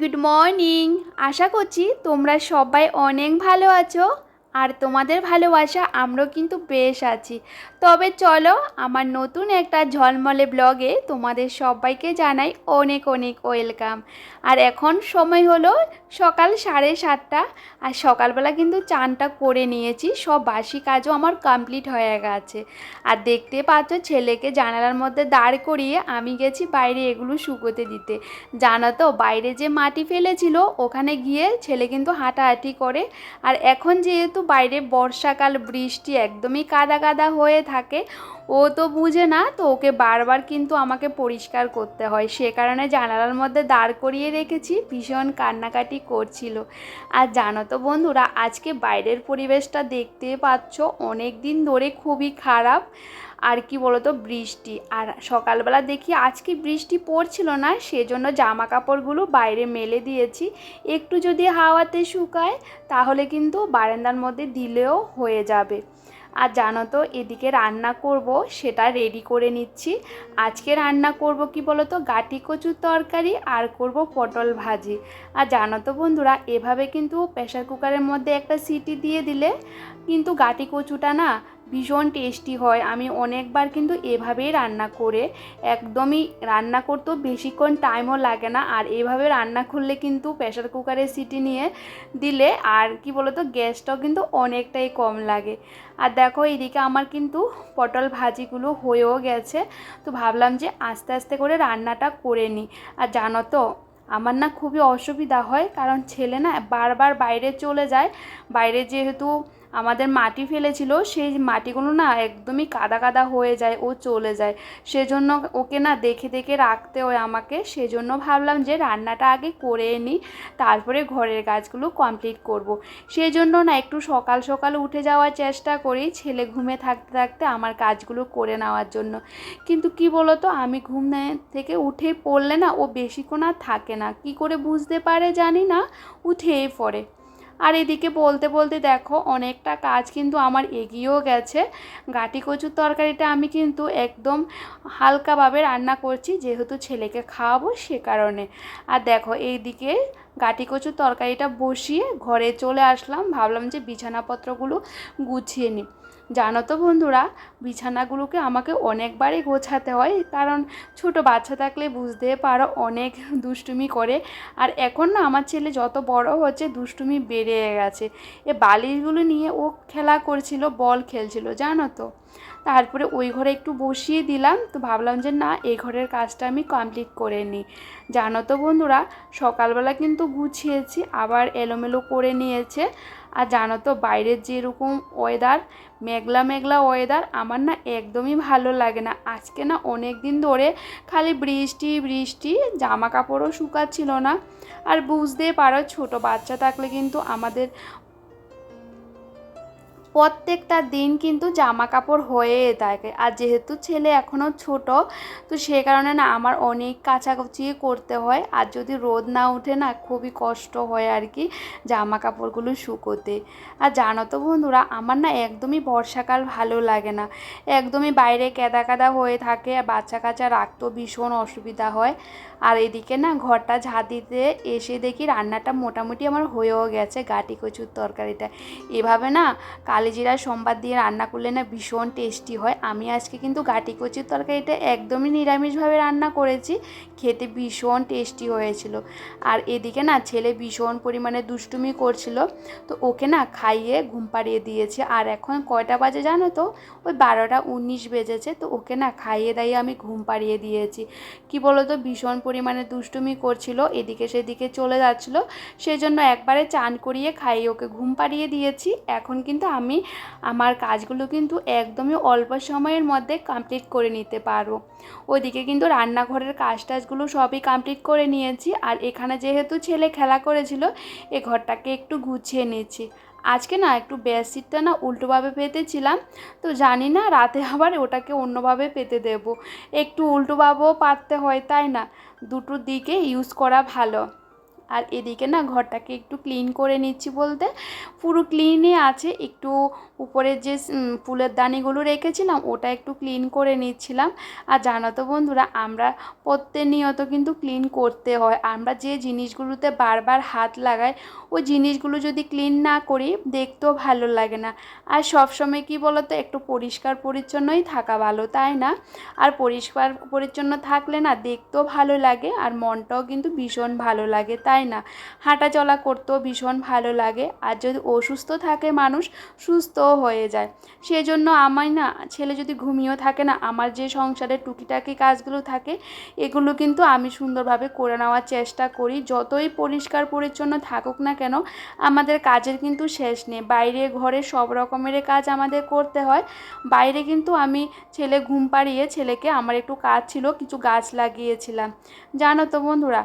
Good morning আশা করছি তোমরা সবাই অনেক ভালো আছো। আর তোমাদের ভালোবাসা আমরাও কিন্তু বেশ আছি। তবে চলো আমার নতুন একটা ঝলমলে ব্লগে তোমাদের সবাইকে জানাই অনেক অনেক ওয়েলকাম। আর এখন সময় হলো সকাল সাড়ে সাতটা আর সকালবেলা কিন্তু চানটা করে নিয়েছি, সব বাসি কাজও আমার কমপ্লিট হয়ে গেছে। আর দেখতে পাচ্ছ ছেলেকে জানালার মধ্যে দাঁড় করিয়ে আমি গেছি বাইরে এগুলো শুকোতে দিতে। জানো তো, বাইরে যে মাটি ফেলেছিল, ওখানে গিয়ে ছেলে কিন্তু হাঁটাহাঁটি করে। আর এখন যেহেতু বাইরে বর্ষাকাল বৃষ্টি একদমই কাদা কাদা হয়ে থাকে। ও তো বুঝে না, তো ওকে বারবার কিন্তু আমাকে পরিষ্কার করতে হয়। সে কারণে জানালার মধ্যে দাঁড় করিয়ে রেখেছি, ভীষণ কান্নাকাটি করছিল। আর জানো তো বন্ধুরা, আজকে বাইরের পরিবেশটা দেখতে পাচ্ছ, অনেক দিন ধরে খুবই খারাপ, আর কি বলতো, বৃষ্টি। আর সকালবেলা দেখি আজকে বৃষ্টি পড়ছিল না, সেজন্য জামা কাপড়গুলো বাইরে মেলে দিয়েছি। একটু যদি হাওয়াতে শুকায়, তাহলে কিন্তু বারান্দার মধ্যে দিলেও হয়ে যাবে। আর জানো তো, এদিকে রান্না করব, সেটা রেডি করে নিচ্ছি। আজকে রান্না করব কি বলো তো গাটি কচুর তরকারি আর করব পটল ভাজি। আর জানো তো বন্ধুরা, এভাবে কিন্তু প্রেশার কুকারের মধ্যে একটা সিটি দিয়ে দিলে কিন্তু গাটি কচুটা না ভীষণ টেস্টি হয়। আমি অনেকবার কিন্তু এভাবেই রান্না করে একদমই রান্না করতেও বেশিক্ষণ টাইমও লাগে না। আর এভাবে রান্না করলে কিন্তু প্রেশার কুকারে সিটি নিয়ে দিলে আর কি বলতো গ্যাসটাও কিন্তু অনেকটাই কম লাগে। আর দেখো এদিকে আমার কিন্তু পটল ভাজিগুলো হয়েও গেছে। তো ভাবলাম যে আস্তে আস্তে করে রান্নাটা করে নিই। আর জানো তো, আমার না খুবই অসুবিধা হয়। কারণ ছেলে না বারবার বাইরে চলে যায়। বাইরে যেহেতু আমাদের মাটি ফেলেছিল, সেই মাটিগুলো না একদমই কাদা কাদা হয়ে যায়, ও চলে যায়। সেজন্য ওকে না দেখে দেখে রাখতে হয় আমাকে। সেজন্য ভাবলাম যে রান্নাটা আগে করে নিই, তারপরে ঘরের কাজগুলো কমপ্লিট করব। সেই জন্য না একটু সকাল সকাল উঠে যাওয়ার চেষ্টা করি, ছেলে ঘুমে থাকতে থাকতে আমার কাজগুলো করে নেওয়ার জন্য। কিন্তু কি বলতো, আমি ঘুম থেকে উঠে পড়লে না ও বেশিক্ষণ আর থাকে না। কি করে বুঝতে পারে জানি না, উঠেই পড়ে। আর এদিকে বলতে বলতে দেখো, অনেকটা কাজ কিন্তু আমার এগিয়েও গেছে। গাটি কচুর তরকারিটা আমি কিন্তু একদম হালকাভাবে রান্না করছি, যেহেতু ছেলেকে খাওয়াবো সে কারণে। আর দেখো, এইদিকে গাটি কচুর তরকারিটা বসিয়ে ঘরে চলে আসলাম। ভাবলাম যে বিছানাপত্রগুলো গুছিয়ে নিই। জানো তো বন্ধুরা, বিছানাগুলোকে আমাকে অনেকবারই গোছাতে হয়, কারণ ছোট বাচ্চা থাকলে বুঝতে পারো অনেক দুষ্টুমি করে। আর এখন না আমার ছেলে যত বড় হচ্ছে দুষ্টুমি বেড়ে গেছে। এ বালিশগুলো নিয়ে ও খেলা করছিল, বল খেলছিল, জানো তো। তারপরে ওই ঘরে একটু বসিয়ে দিলাম। তো ভাবলাম যে না, এই ঘরের কাজটা আমি কমপ্লিট করে নিই। জানো তো বন্ধুরা, সকালবেলা কিন্তু গুছিয়েছি, আবার এলোমেলো করে নিয়েছে। আর জানো তো, বাইরের যেরকম ওয়েদার মেঘলা মেঘলা ওয়েদার আমার না একদমই ভালো লাগে না। আজকে না অনেক দিন ধরে খালি বৃষ্টি বৃষ্টি, জামা কাপড়ও শুকাচ্ছিল না। আর বুঝতে পারো, ছোট বাচ্চা থাকলে কিন্তু আমাদের প্রত্যেকটা দিন কিন্তু জামা কাপড় হয়ে থাকে। আর যেহেতু ছেলে এখনও ছোট, তো সে কারণে না আমার অনেক কাচাকুচি করতে হয়। আর যদি রোদ না উঠে না খুবই কষ্ট হয় আর কি জামা কাপড়গুলো শুকোতে। আর জানো তো বন্ধুরা, আমার না একদমই বর্ষাকাল ভালো লাগে না। একদমই বাইরে কেদা কাদা হয়ে থাকে, আর বাচ্চা কাচ্চা রাখতেও ভীষণ অসুবিধা হয়। আর এদিকে না ঘরটা ঝাঁ দিতে এসে দেখি রান্নাটা মোটামুটি আমার হয়েও গেছে, গাটি কচুর তরকারিটা। এভাবে না কালিজিরা সোমবার দিয়ে রান্না করলে না ভীষণ টেস্টি হয়। আমি আজকে কিন্তু গাটি কচুর তরকারিটা একদমই নিরামিষভাবে রান্না করেছি, খেতে ভীষণ টেস্টি হয়েছিল। আর এদিকে না ছেলে ভীষণ পরিমাণে দুষ্টুমি করছিল, তো ওকে না খাইয়ে ঘুম পাড়িয়ে দিয়েছে। আর এখন কয়টা বাজে জানো তো? ওই বারোটা উনিশ বেজেছে, তো ওকে না খাইয়ে দাইয়ে আমি ঘুম পাড়িয়ে দিয়েছি। কি বলো তো ভীষণ পরিমাণে দুষ্টুমি করছিল, এদিকে সেদিকে চলে যাচ্ছিল। সেই জন্য একবারে চান করিয়ে খাইয়ে ওকে ঘুম পাড়িয়ে দিয়েছি। এখন কিন্তু আমি আমার কাজগুলো কিন্তু একদমই অল্প সময়ের মধ্যে কমপ্লিট করে নিতে পারব। ওইদিকে কিন্তু রান্নাঘরের কাজ টাজগুলো সবই কমপ্লিট করে নিয়েছি। আর এখানে যেহেতু ছেলে খেলা করেছিল, এ ঘরটাকে একটু গুছিয়ে নিয়েছি আজকে না একটু বেডশিটটা না উল্টোভাবে পেতেছিলাম, তো জানি না রাতে আবার ওটাকে অন্যভাবে পেতে দেব। একটু উল্টোভাবেও পাততে হয়, তাই না? দুটো দিকে ইউজ করা ভালো। আর এদিকে না ঘরটাকে একটু ক্লিন করে নিচ্ছি বলতে। পুরো ক্লিনই আছে, একটু উপরের যে ফুলের দানিগুলো রেখেছিলাম, ওটা একটু ক্লিন করে নিচ্ছিলাম। আর জানো তো বন্ধুরা, আমরা প্রতিনিয়ত কিন্তু ক্লিন করতে হয়। আমরা যে জিনিসগুলোতে বারবার হাত লাগাই, ওই জিনিসগুলো যদি ক্লিন না করি, দেখতেও ভালো লাগে না। আর সবসময় কি বলতো, একটু পরিষ্কার পরিচ্ছন্নই থাকা ভালো, তাই না? আর পরিষ্কার পরিচ্ছন্ন থাকলে না, দেখতেও ভালো লাগে, আর মনটাও কিন্তু ভীষণ ভালো লাগে, তাই না? হাঁটা চলা করতেও ভীষণ ভালো লাগে। আর যদি অসুস্থ থাকে মানুষ, সুস্থও হয়ে যায়। সেজন্য আমার না, ছেলে যদি ঘুমিয়েও থাকে না, আমার যে সংসারের টুকিটাকি কাজগুলো থাকে, এগুলো কিন্তু আমি সুন্দরভাবে করে নেওয়ার চেষ্টা করি। যতই পরিষ্কার পরিচ্ছন্ন থাকুক না কেন, আমাদের কাজের কিন্তু শেষ নেই। বাইরে, ঘরে সব রকমের কাজ আমাদের করতে হয়। বাইরে কিন্তু আমি ছেলে ঘুম পাড়িয়ে ছেলেকে, আমার একটু কাজ ছিল, কিছু গাছ লাগিয়েছিলাম। জানো তো বন্ধুরা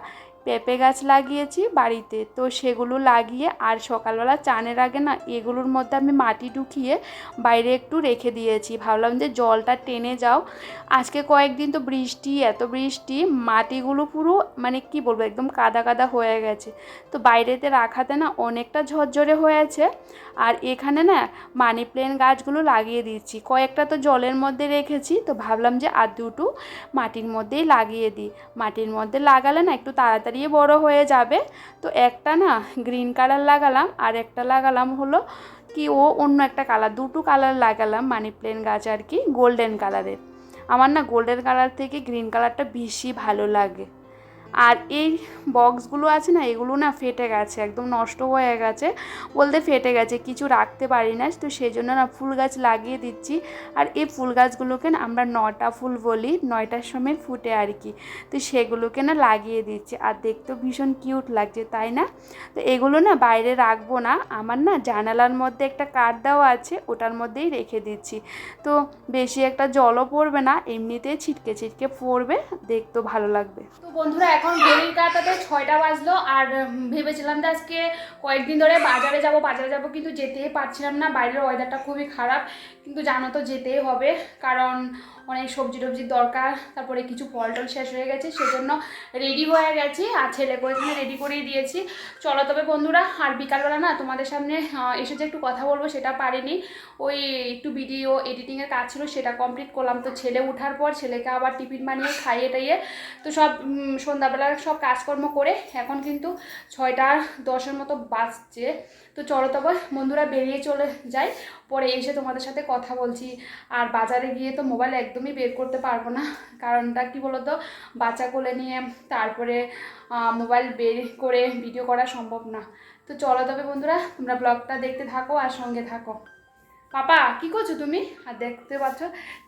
পেঁপে গাছ লাগিয়েছি বাড়িতে। তো সেগুলো লাগিয়ে আর সকালবেলা চানের আগে না এগুলোর মধ্যে আমি মাটি ঢুকিয়ে বাইরে একটু রেখে দিয়েছি। ভাবলাম যে জলটা টেনে যাও। আজকে কয়েকদিন তো বৃষ্টি, এত বৃষ্টি, মাটিগুলো পুরো মানে কি বলব, একদম কাদা কাদা হয়ে গেছে। তো বাইরেতে রাখাতে না অনেকটা ঝরঝরে হয়েছে। আর এখানে না মানি প্লেন গাছগুলো লাগিয়ে দিচ্ছি। কয়েকটা তো জলের মধ্যে রেখেছি, তো ভাবলাম যে আর দুটো মাটির মধ্যেই লাগিয়ে দিই। মাটির মধ্যে লাগালে না একটু তাড়াতাড়ি বড় হয়ে যাবে। তো একটা না গ্রিন কালার লাগালাম, আর একটা লাগালাম হলো কি ও অন্য একটা কালার দুটো কালার লাগালাম, মানি প্লেন গাছ আর কি গোল্ডেন কালারের আমার না গোল্ডেন কালার থেকে গ্রিন কালারটা বেশি ভালো লাগে। আর এই বক্সগুলো আছে না, এগুলো না ফেটে গেছে, একদম নষ্ট হয়ে গেছে, বলতে ফেটে গেছে, কিছু রাখতে পারি না, তো সেই জন্য না ফুল গাছ লাগিয়ে দিচ্ছি। আর এই ফুল গাছগুলোকে না আমরা নটা ফুল বলি, নয়টার সময় ফুটে আর কি, তো সেগুলোকে না লাগিয়ে দিচ্ছি। আর দেখতেও ভীষণ কিউট লাগছে, তাই না? তো এগুলো না বাইরে রাখব না, আমার না জানালার মধ্যে একটা কাঠ দেওয়া আছে, ওটার মধ্যেই রেখে দিচ্ছি। তো বেশি একটা জলও পড়বে না, এমনিতেই ছিটকে ছিটকে পড়বে, দেখতেও ভালো লাগবে। তো বন্ধুরা এখন ঘড়ির কাটাতে ছয়টা বাজলো আর ভেবেছিলাম যে আজকে কয়েকদিন ধরে বাজারে যাব বাজারে যাব কিন্তু যেতেই পারছিলাম না। বাইরের ওয়েদারটা খুবই খারাপ, কিন্তু জানো তো যেতেই হবে। কারণ অনেক সবজি টবজির দরকার, তারপরে কিছু ফল টল শেষ হয়ে গেছে, সেজন্য রেডি হয়ে গেছি। আর ছেলেকে এখানে রেডি করিয়ে দিয়েছি। চলো তবে বন্ধুরা, আর বিকালবেলা না তোমাদের সামনে এসে যে একটু কথা বলব সেটা পারিনি। ওই একটু ভিডিও এডিটিংয়ের কাজ ছিল, সেটা কমপ্লিট করলাম। তো ছেলে ওঠার পর ছেলেকে আবার টিফিন বানিয়ে খাইয়ে টাইয়ে, তো সব সন্ধ্যাবেলার সব কাজকর্ম করে, এখন কিন্তু ছয়টা দশের মতো বাজছে। তো চলো তবে বন্ধুরা বেরিয়ে চলে যাই। পরে এসে তোমাদের সাথে কথা বলছি। আর বাজারে গিয়ে তো মোবাইল একদমই বের করতে পারব না। কারণটা কি বলতো? বাচ্চা কোলে নিয়ে তারপরে মোবাইল বের করে ভিডিও করা সম্ভব না। তো চলো তবে বন্ধুরা, তোমরা ব্লগটা দেখতে থাকো আর সঙ্গে থাকো। পাপা, কি করছ তুমি? আর দেখতে পাচ্ছ,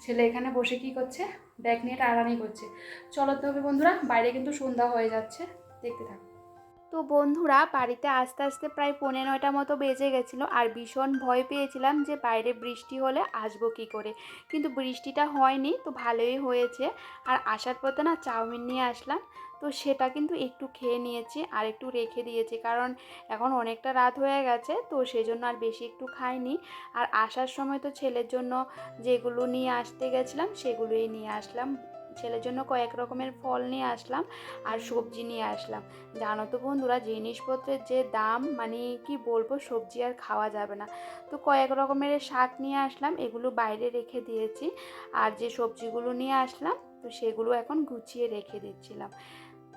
ছেলে এখানে বসে কি করছে? ব্যাগ নিয়ে টানাটানি করছে। চলো তবে বন্ধুরা, বাইরে কিন্তু সন্ধ্যা হয়ে যাচ্ছে। দেখতে থাকো। তো বন্ধুরা, বাড়িতে আস্তে আস্তে প্রায় পৌনে নয়টা মতো বেজে গেছিল আর ভীষণ ভয় পেয়েছিলাম যে বাইরে বৃষ্টি হলে আসব কী করে। কিন্তু বৃষ্টিটা হয়নি তো ভালোই হয়েছে। আর আসার পথে না চাউমিন নিয়ে আসলাম, তো সেটা কিন্তু একটু খেয়ে নিয়েছি আর একটু রেখে দিয়েছি। কারণ এখন অনেকটা রাত হয়ে গেছে, তো সেই জন্য আর বেশি একটু খাইনি। আর আসার সময় তো ছেলের জন্য যেগুলো নিয়ে আসতে গেছিলাম, সেগুলোই নিয়ে আসলাম। ছেলের জন্য কয়েক রকমের ফল নিয়ে আসলাম আর সবজি নিয়ে আসলাম। জানো তো বন্ধুরা, জিনিসপত্রের যে দাম মানে কি বলব, সবজি আর খাওয়া যাবে না। তো কয়েক রকমের শাক নিয়ে আসলাম, এগুলো বাইরে রেখে দিয়েছি। আর যে সবজিগুলো নিয়ে আসলাম, তো সেগুলো এখন গুছিয়ে রেখে দিচ্ছিলাম।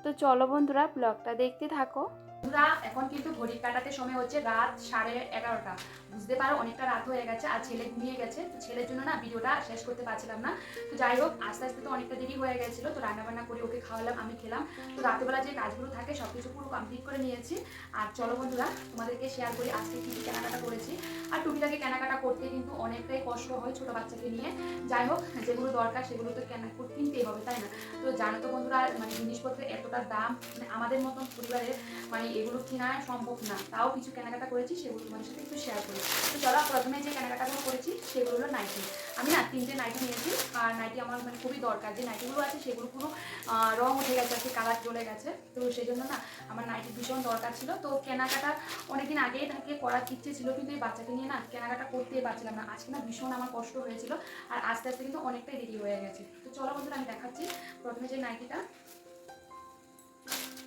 তো চলো বন্ধুরা, ব্লগটা দেখতে থাকো। বন্ধুরা এখন কিন্তু ঘড়ি কাটাতে সময় হচ্ছে রাত সাড়ে এগারোটা। বুঝতে পারো, অনেকটা রাত হয়ে গেছে আর ছেলে ঘুমিয়ে গেছে। তো ছেলের জন্য না ভিডিওটা শেষ করতে পারছিলাম না। তো যাই হোক, আস্তে আস্তে তো অনেকটা দেরি হয়ে গেছিল। তো রান্নাবান্না করে ওকে খাওয়ালাম, আমি খেলাম। তো রাতেবেলা যে কাজগুলো থাকে সব কিছু পুরো কমপ্লিট করে নিয়েছি। আর চলো বন্ধুরা, তোমাদেরকে শেয়ার করি আজকে কী কেনাকাটা করেছি। আর টুকিটাকে কেনাকাটা করতে কিন্তু অনেকটাই কষ্ট হয় ছোটো বাচ্চাকে নিয়ে। যাই হোক, যেগুলো দরকার সেগুলো তো কেনা, কিনতেই হবে, তাই না? তো জানো তো বন্ধুরা মানে জিনিসপত্রের এতটা দাম মানে আমাদের মতন পরিবারের মানে এগুলো কেনা সম্ভব না, তাও কিছু কেনাকাটা করেছি, সেগুলো তোমাদের সাথে একটু শেয়ার করি। তো চলো প্রথমে যে কেনাকাটাগুলো করেছি, সেগুলো হলো নাইটি আমি না তিনটে নাইটি নিয়েছি, আর নাইটি আমার মানে খুবই দরকার। যে নাইটিগুলো আছে, সেগুলো পুরো রং উঠে গেছে আর কি কালার চলে গেছে। তো সেই জন্য না, আমার নাইটি ভীষণ দরকার ছিল। তো কেনাকাটা অনেকদিন আগেই থাকে করার ইচ্ছে ছিল, কিন্তু এই বাচ্চাকে নিয়ে না কেনাকাটা করতেই পারছিলাম না। আজকে না ভীষণ আমার কষ্ট হয়েছিল, আর আস্তে আস্তে কিন্তু অনেকটাই দেরি হয়ে গেছে। তো চলো বন্ধুরা, আমি দেখাচ্ছি প্রথমে যে নাইটিটা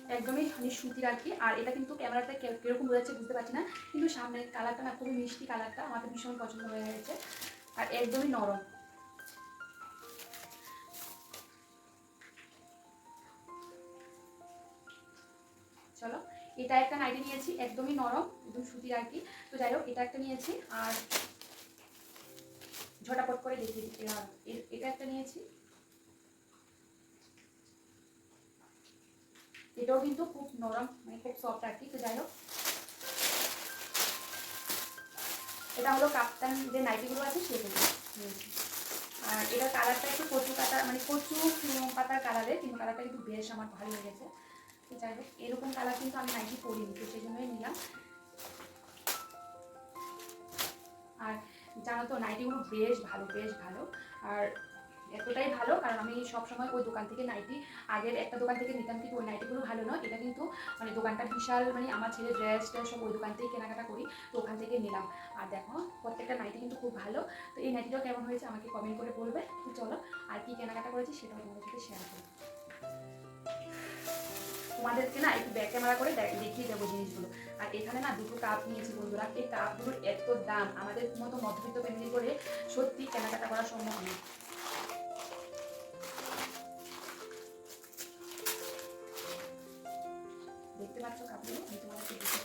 একদমই সুতির আর কি আর এটা কিন্তু ক্যামেরাতে কে- কীরকম বোঝাচ্ছে বুঝতে পারছি না, কিন্তু সামনের কালারটা না খুবই মিষ্টি কালারটা আমার ভীষণ পছন্দ হয়ে গেছে। আর একদমই নরম। চলো, এটা একটা নাইটি নিয়েছি, একদমই নরম, একদম সুতির আর কি তো যাই হোক, এটা একটা নিয়েছি, আর ঝটাপট করে দেখিয়ে এটা একটা নিয়েছি। এটাও কিন্তু খুব নরম মানে খুব সফট আর কি, তো যাই হোক। এটা হলো কাপ্তান যে নাইটিগুলো আছে সেগুলো। আর এটা কালারটা একটু কচু পাতা মানে কচু পাতার কালারে, কিন্তু কালারটা কিন্তু বেশ আমার ভালো লেগেছে। তো যাই হোক, এরকম কালার কিন্তু আমি নাইটি পরিনি, তো সেই জন্যই নিলাম। আর জানো তো, নাইটিগুলো বেশ ভালো বেশ ভালো। আর এতটাই ভালো, কারণ আমি সবসময় ওই দোকান থেকে নাইটি আগের একটা দোকান থেকে নিতাম, কিন্তু ওই নাইটিগুলো ভালো নয়। এটা কিন্তু মানে দোকানটা বিশাল মানে আমার ছেলে ড্রেস ট্রেস সব ওই দোকান থেকে কেনাকাটা করি, তো ওখান থেকে নিলাম। আর দেখো, প্রত্যেকটা নাইটি কিন্তু খুব ভালো। তো এই নাইটিটাও কেমন হয়েছে আমাকে কমেন্ট করে বলবে। তো চলো, আর কি কেনাকাটা করেছি সেটাও তোমাদের সাথে শেয়ার করি তোমাদেরকে না একটু ব্যাক ক্যামেরা করে দেখ- দেখিয়ে দেবো জিনিসগুলো। আর এখানে না দুটো কাপ নিয়েছি বন্ধুরা। এই কাপগুলোর এত দাম। আমাদের মতো মধ্যবিত্ত ফ্যামিলি করে সত্যি কেনাকাটা করা সম্ভব নয়। দেখতে পাচ্ছ কাপগুলো আমি দেখিয়ে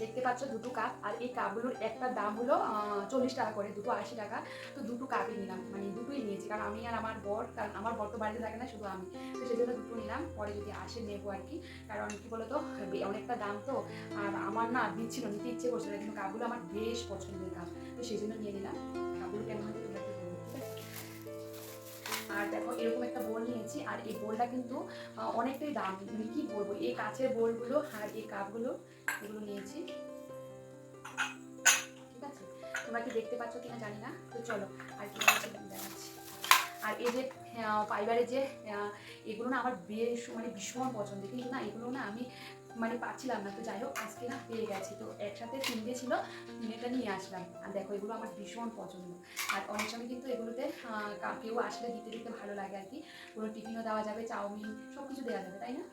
দেখতে পাচ্ছ। দুটো কাপ, আর এই কাপগুলোর একটা দাম হলো চল্লিশ টাকা করে, দুটো আশি টাকা। তো দুটো কাপই নিলাম মানে দুটোই নিয়েছি, কারণ আমি আর আমার বর, কারণ আমার বর তো বাড়িতে থাকে না, শুধু আমি। তো সেই জন্য দুটো নিলাম, পরে যদি আসে নেব আর কি। কারণ কি বলতো অনেকটা দাম তো, আর আমার না দিচ্ছিল, নিতে ইচ্ছে করছিল, কিন্তু কাপগুলো আমার বেশ পছন্দের কাপ। তো সেই জন্য নিয়ে নিলাম। কাপগুলো কেমন আর দেখো এরকম একটা বোল নিয়েছি, আর এই বোলটা কিন্তু অনেকটাই দাম। কি বলব? এই কাছের বোলগুলো আর এই কাপগুলো এগুলো নিয়েছি। ঠিক আছে? তোমরা কি দেখতে পাচ্ছ কিনা জানি না, তো চলো আর কি আর এই যে ফাইবারের যে এগুলো না আমার বেশ মানে ভীষণ পছন্দ কিন্তু না, এগুলো না আমি মানে পাচ্ছিলাম না, তো যাই হোক, আজকে না পেয়ে গেছি। তো একসাথে তিনটে ছিল তিনটা নিয়ে আসলাম। আর দেখো, এগুলো আমার ভীষণ পছন্দ। আর অনেক সময় কিন্তু এগুলোতে কেউ আসলে দিতে দিতে ভালো লাগে আর কি। কোনো টিফিনও দেওয়া যাবে, চাউমিন সব কিছু দেওয়া যাবে, তাই না?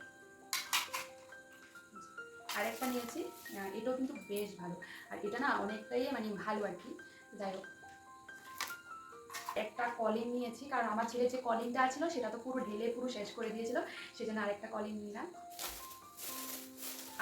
আরেকটা নিয়েছি এটাও কিন্তু বেশ ভালো। আর এটা না অনেকটাই মানে ভালো আর কি। যাই হোক। একটা কলিং নিয়েছি, কারণ আমার ছেলে যে কলিংটা ছিল, সেটা তো পুরো ঢেলে পুরো শেষ করে দিয়েছিল, সেজন্য আরেকটা কলিং নিলাম।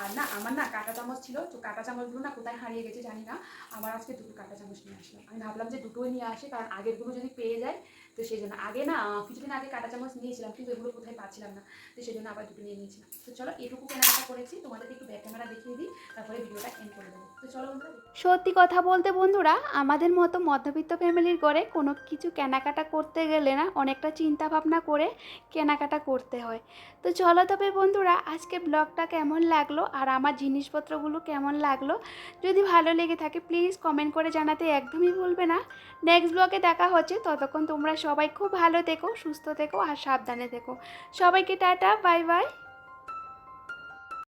আর না, আমার না কাঁটা চামচ ছিল, তো কাঁটা চামচগুলো না কোথায় হারিয়ে গেছে জানি না। আমার আজকে দুটো কাঁটা চামচ নিয়ে আসলাম। আমি ভাবলাম যে দুটোই নিয়ে আসি, কারণ আগেরগুলো যদি পেয়ে যায় তো সেই জন্য আগে না কিছুদিন আগে কাঁটা চামচ নিয়েছিলাম, কিন্তু এগুলো কোথায় পাচ্ছিলাম না। তো সেই জন্য আবার দুটো নিয়ে নিয়েছিলাম। তো চলো, এটুকু কেনাকাটা করেছি। তোমাদেরকে একটু ব্যাক ক্যামেরা দেখিয়ে দিই, তারপরে ভিডিওটা এন্ড করে দেবো। তো চলো সত্যি কথা বলতে বন্ধুরা, আমাদের মতো মধ্যবিত্ত ফ্যামিলির ঘরে কোনো কিছু কেনাকাটা করতে গেলে না অনেকটা চিন্তা ভাবনা করে কেনাকাটা করতে হয়। তো চলো তবে বন্ধুরা, আজকে ব্লগটা কেমন লাগল আর আমার জিনিসপত্রগুলো কেমন লাগল, যদি ভালো লেগে থাকে প্লিজ কমেন্ট করে জানাতে একদমই ভুলবে না। নেক্সট ব্লগে দেখা হচ্ছে, ততক্ষণ তোমরা সবাই খুব ভালো থেকো সুস্থ থেকো আর সাবধানে থেকো। সবাইকে টাটা বাই বাই।